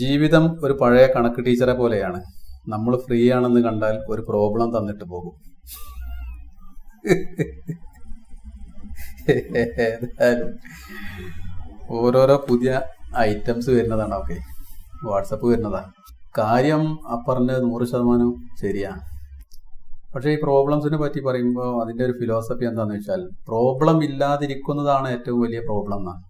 ജീവിതം ഒരു പഴയ കണക്ക് ടീച്ചറെ പോലെയാണ്. നമ്മൾ ഫ്രീ ആണെന്ന് കണ്ടാൽ ഒരു പ്രോബ്ലം തന്നിട്ട് പോകും. ഏതായാലും ഓരോരോ പുതിയ ഐറ്റംസ് വരുന്നതാണ് ഓക്കെ വാട്സപ്പ് വരുന്നതാ. കാര്യം അപ്പറിന് നൂറ് ശതമാനം ശരിയാണ് പക്ഷേ ഈ പ്രോബ്ലംസിനെ പറ്റി പറയുമ്പോൾ അതിന്റെ ഒരു ഫിലോസഫി എന്താണെന്ന് വെച്ചാൽ പ്രോബ്ലം ഇല്ലാതിരിക്കുന്നതാണ് ഏറ്റവും വലിയ പ്രോബ്ലം എന്നാണ്.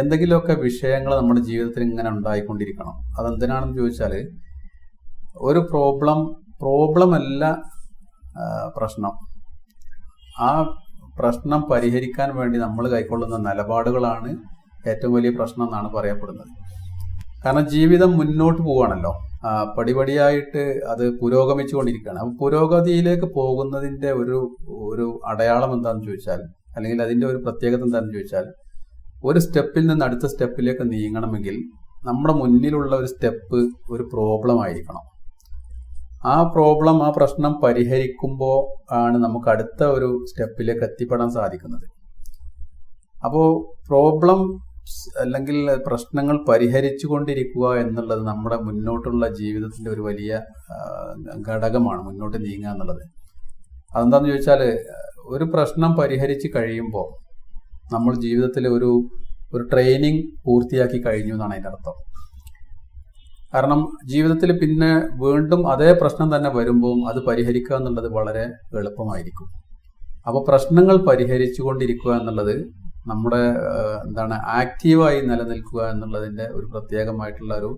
എന്തെങ്കിലുമൊക്കെ വിഷയങ്ങൾ നമ്മുടെ ജീവിതത്തിൽ ഇങ്ങനെ ഉണ്ടായിക്കൊണ്ടിരിക്കണം. അതെന്തിനാണെന്ന് ചോദിച്ചാൽ ഒരു പ്രോബ്ലം പ്രോബ്ലം അല്ല പ്രശ്നം. ആ പ്രശ്നം പരിഹരിക്കാൻ വേണ്ടി നമ്മൾ കൈക്കൊള്ളുന്ന നിലപാടുകളാണ് ഏറ്റവും വലിയ പ്രശ്നം എന്നാണ് പറയപ്പെടുന്നത്. കാരണം ജീവിതം മുന്നോട്ട് പോവുകയാണല്ലോ. പടിപടിയായിട്ട് അത് പുരോഗമിച്ചുകൊണ്ടിരിക്കുകയാണ്. അപ്പം പുരോഗതിയിലേക്ക് പോകുന്നതിന്റെ ഒരു ഒരു അടയാളം എന്താണെന്ന് ചോദിച്ചാൽ അല്ലെങ്കിൽ അതിന്റെ ഒരു പ്രത്യേകത എന്താണെന്ന് ചോദിച്ചാൽ ഒരു സ്റ്റെപ്പിൽ നിന്ന് അടുത്ത സ്റ്റെപ്പിലേക്ക് നീങ്ങണമെങ്കിൽ നമ്മുടെ മുന്നിലുള്ള ഒരു സ്റ്റെപ്പ് ഒരു പ്രോബ്ലം ആയിരിക്കണം. ആ പ്രോബ്ലം ആ പ്രശ്നം പരിഹരിക്കുമ്പോൾ ആണ് നമുക്ക് അടുത്ത ഒരു സ്റ്റെപ്പിലേക്ക് എത്തിപ്പെടാൻ സാധിക്കുന്നത്. അപ്പോൾ പ്രോബ്ലം അല്ലെങ്കിൽ പ്രശ്നങ്ങൾ പരിഹരിച്ചു കൊണ്ടിരിക്കുക എന്നുള്ളത് നമ്മുടെ മുന്നോട്ടുള്ള ജീവിതത്തിന്റെ ഒരു വലിയ ഘടകമാണ് മുന്നോട്ട് നീങ്ങുക എന്നുള്ളത്. അതെന്താണെന്ന് ചോദിച്ചാൽ ഒരു പ്രശ്നം പരിഹരിച്ച് കഴിയുമ്പോൾ നമ്മൾ ജീവിതത്തിൽ ഒരു ഒരു ട്രെയിനിങ് പൂർത്തിയാക്കി കഴിഞ്ഞു എന്നാണ് അതിന്റെ അർത്ഥം. കാരണം ജീവിതത്തിൽ പിന്നെ വീണ്ടും അതേ പ്രശ്നം തന്നെ വരുമ്പോൾ അത് പരിഹരിക്കുക എന്നുള്ളത് വളരെ എളുപ്പമായിരിക്കും. അപ്പോൾ പ്രശ്നങ്ങൾ പരിഹരിച്ചുകൊണ്ടിരിക്കുക എന്നുള്ളത് നമ്മുടെ എന്താണ് ആക്റ്റീവായി നിലനിൽക്കുക എന്നുള്ളതിന്റെ ഒരു പ്രത്യേകമായിട്ടുള്ള ഒരു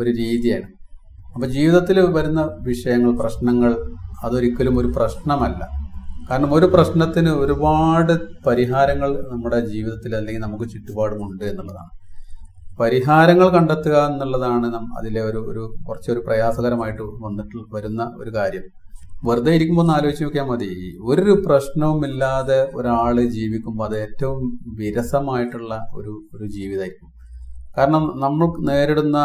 ഒരു രീതിയാണ്. അപ്പോൾ ജീവിതത്തിൽ വരുന്ന വിഷയങ്ങൾ പ്രശ്നങ്ങൾ അതൊരിക്കലും ഒരു പ്രശ്നമല്ല. കാരണം ഒരു പ്രശ്നത്തിന് ഒരുപാട് പരിഹാരങ്ങൾ നമ്മുടെ ജീവിതത്തിൽ അല്ലെങ്കിൽ നമുക്ക് ചുറ്റുപാടുമുണ്ട് എന്നുള്ളതാണ്. പരിഹാരങ്ങൾ കണ്ടെത്തുക എന്നുള്ളതാണ് അതിലെ ഒരു ഒരു കുറച്ചൊരു പ്രയാസകരമായിട്ട് വന്നിട്ട് വരുന്ന ഒരു കാര്യം. വെറുതെ ഇരിക്കുമ്പോൾ ഒന്ന് ആലോചിച്ച് നോക്കിയാൽ മതി. ഒരു പ്രശ്നവുമില്ലാതെ ഒരാൾ ജീവിക്കുമ്പോൾ അത് ഏറ്റവും വിരസമായിട്ടുള്ള ഒരു ഒരു ജീവിതമായിരിക്കും കാരണം നമ്മൾ നേരിടുന്ന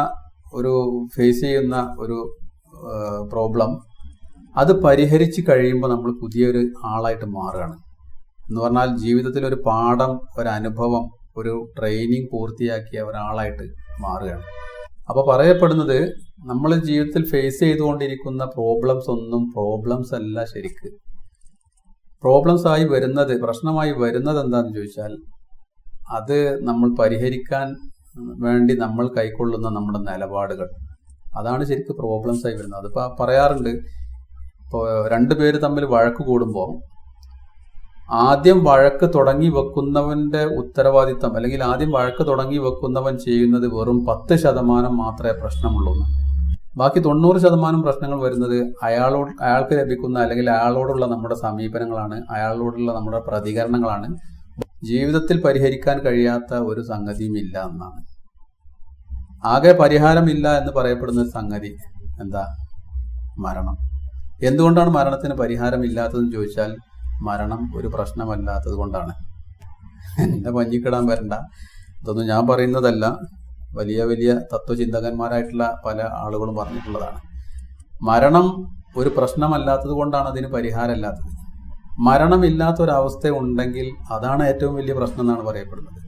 ഒരു ഫേസ് ചെയ്യുന്ന ഒരു പ്രോബ്ലം അത് പരിഹരിച്ച് കഴിയുമ്പോൾ നമ്മൾ പുതിയൊരു ആളായിട്ട് മാറുകയാണ്. എന്ന് പറഞ്ഞാൽ ജീവിതത്തിൽ ഒരു പാഠം ഒരു അനുഭവം ഒരു ട്രെയിനിങ് പൂർത്തിയാക്കിയ ഒരാളായിട്ട് മാറുകയാണ്. അപ്പോൾ പറയപ്പെടുന്നത് നമ്മൾ ജീവിതത്തിൽ ഫേസ് ചെയ്തുകൊണ്ടിരിക്കുന്ന പ്രോബ്ലംസ് ഒന്നും പ്രോബ്ലംസ് അല്ല ശരിക്ക്. പ്രോബ്ലംസ് ആയി വരുന്നത് പ്രശ്നമായി വരുന്നത് എന്താണെന്ന് ചോദിച്ചാൽ അത് നമ്മൾ പരിഹരിക്കാൻ വേണ്ടി നമ്മൾ കൈക്കൊള്ളുന്ന നമ്മുടെ നിലപാടുകൾ. അതാണ് ശരിക്കും പ്രോബ്ലംസ് ആയി വരുന്നത്. അതിപ്പോൾ പറയാറുണ്ട് ഇപ്പോൾ രണ്ടു പേര് തമ്മിൽ വഴക്ക് കൂടുമ്പോൾ ആദ്യം വഴക്ക് തുടങ്ങി വെക്കുന്നവന്റെ ഉത്തരവാദിത്തം അല്ലെങ്കിൽ ആദ്യം വഴക്ക് തുടങ്ങി വെക്കുന്നവൻ ചെയ്യുന്നത് വെറും പത്ത് ശതമാനം മാത്രമേ പ്രശ്നമുള്ളൂ ബാക്കി തൊണ്ണൂറ് ശതമാനം പ്രശ്നങ്ങൾ വരുന്നത് അയാളോട് അയാൾക്ക് ലഭിക്കുന്ന അല്ലെങ്കിൽ അയാളോടുള്ള നമ്മുടെ സമീപനങ്ങളാണ് അയാളോടുള്ള നമ്മുടെ പ്രതികരണങ്ങളാണ്. ജീവിതത്തിൽ പരിഹരിക്കാൻ കഴിയാത്ത ഒരു സംഗതിയും ഇല്ല എന്നാണ്. ആകെ പരിഹാരമില്ല എന്ന് പറയപ്പെടുന്ന സംഗതി എന്താ? മരണം. എന്തുകൊണ്ടാണ് മരണത്തിന് പരിഹാരമില്ലാത്തതെന്ന് ചോദിച്ചാൽ മരണം ഒരു പ്രശ്നമല്ലാത്തത് കൊണ്ടാണ്. എന്നെ പഞ്ഞിക്കിടാൻ വരണ്ട. ഇതൊന്നും ഞാൻ പറയുന്നതല്ല. വലിയ വലിയ തത്വചിന്തകന്മാരായിട്ടുള്ള പല ആളുകളും പറഞ്ഞിട്ടുള്ളതാണ്. മരണം ഒരു പ്രശ്നമല്ലാത്തത് കൊണ്ടാണ് അതിന് പരിഹാരമില്ലാത്തത്. മരണമില്ലാത്തൊരവസ്ഥ ഉണ്ടെങ്കിൽ അതാണ് ഏറ്റവും വലിയ പ്രശ്നം എന്നാണ് പറയപ്പെടുന്നത്.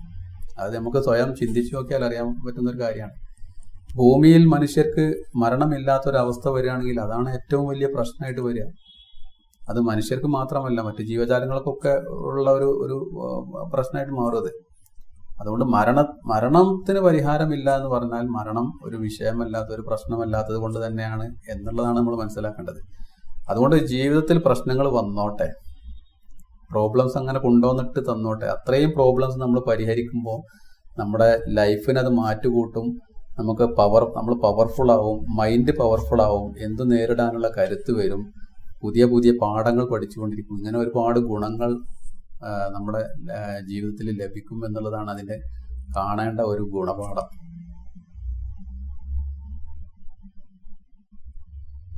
അത് നമുക്ക് സ്വയം ചിന്തിച്ചു നോക്കിയാൽ അറിയാൻ പറ്റുന്ന ഒരു കാര്യമാണ്. ഭൂമിയിൽ മനുഷ്യർക്ക് മരണമില്ലാത്തൊരവസ്ഥ വരികയാണെങ്കിൽ അതാണ് ഏറ്റവും വലിയ പ്രശ്നമായിട്ട് വരിക. അത് മനുഷ്യർക്ക് മാത്രമല്ല മറ്റു ജീവജാലങ്ങൾക്കൊക്കെ ഉള്ള ഒരു ഒരു പ്രശ്നമായിട്ട് മാറുന്നത്. അത് അതുകൊണ്ട് മരണ മരണത്തിന് പരിഹാരമില്ല എന്ന് പറഞ്ഞാൽ മരണം ഒരു വിഷയമല്ലാത്ത ഒരു പ്രശ്നമല്ലാത്തത് കൊണ്ട് തന്നെയാണ് എന്നുള്ളതാണ് നമ്മൾ മനസ്സിലാക്കേണ്ടത്. അതുകൊണ്ട് ജീവിതത്തിൽ പ്രശ്നങ്ങൾ വന്നോട്ടെ. പ്രോബ്ലംസ് അങ്ങനെ കൊണ്ടുവന്നിട്ട് തന്നോട്ടെ. അത്രയും പ്രോബ്ലംസ് നമ്മൾ പരിഹരിക്കുമ്പോൾ നമ്മുടെ ലൈഫിന് അത് മാറ്റുകൂട്ടും. നമുക്ക് പവർ നമ്മൾ പവർഫുൾ ആവും മൈൻഡ് പവർഫുൾ ആവും എന്തു നേരിടാനുള്ള കരുത്ത് വരും പുതിയ പുതിയ പാഠങ്ങൾ പഠിച്ചുകൊണ്ടിരിക്കും ഇങ്ങനെ ഒരുപാട് ഗുണങ്ങൾ നമ്മുടെ ജീവിതത്തിൽ ലഭിക്കും എന്നുള്ളതാണ് അതിന്റെ കാണേണ്ട ഒരു ഗുണപാഠം.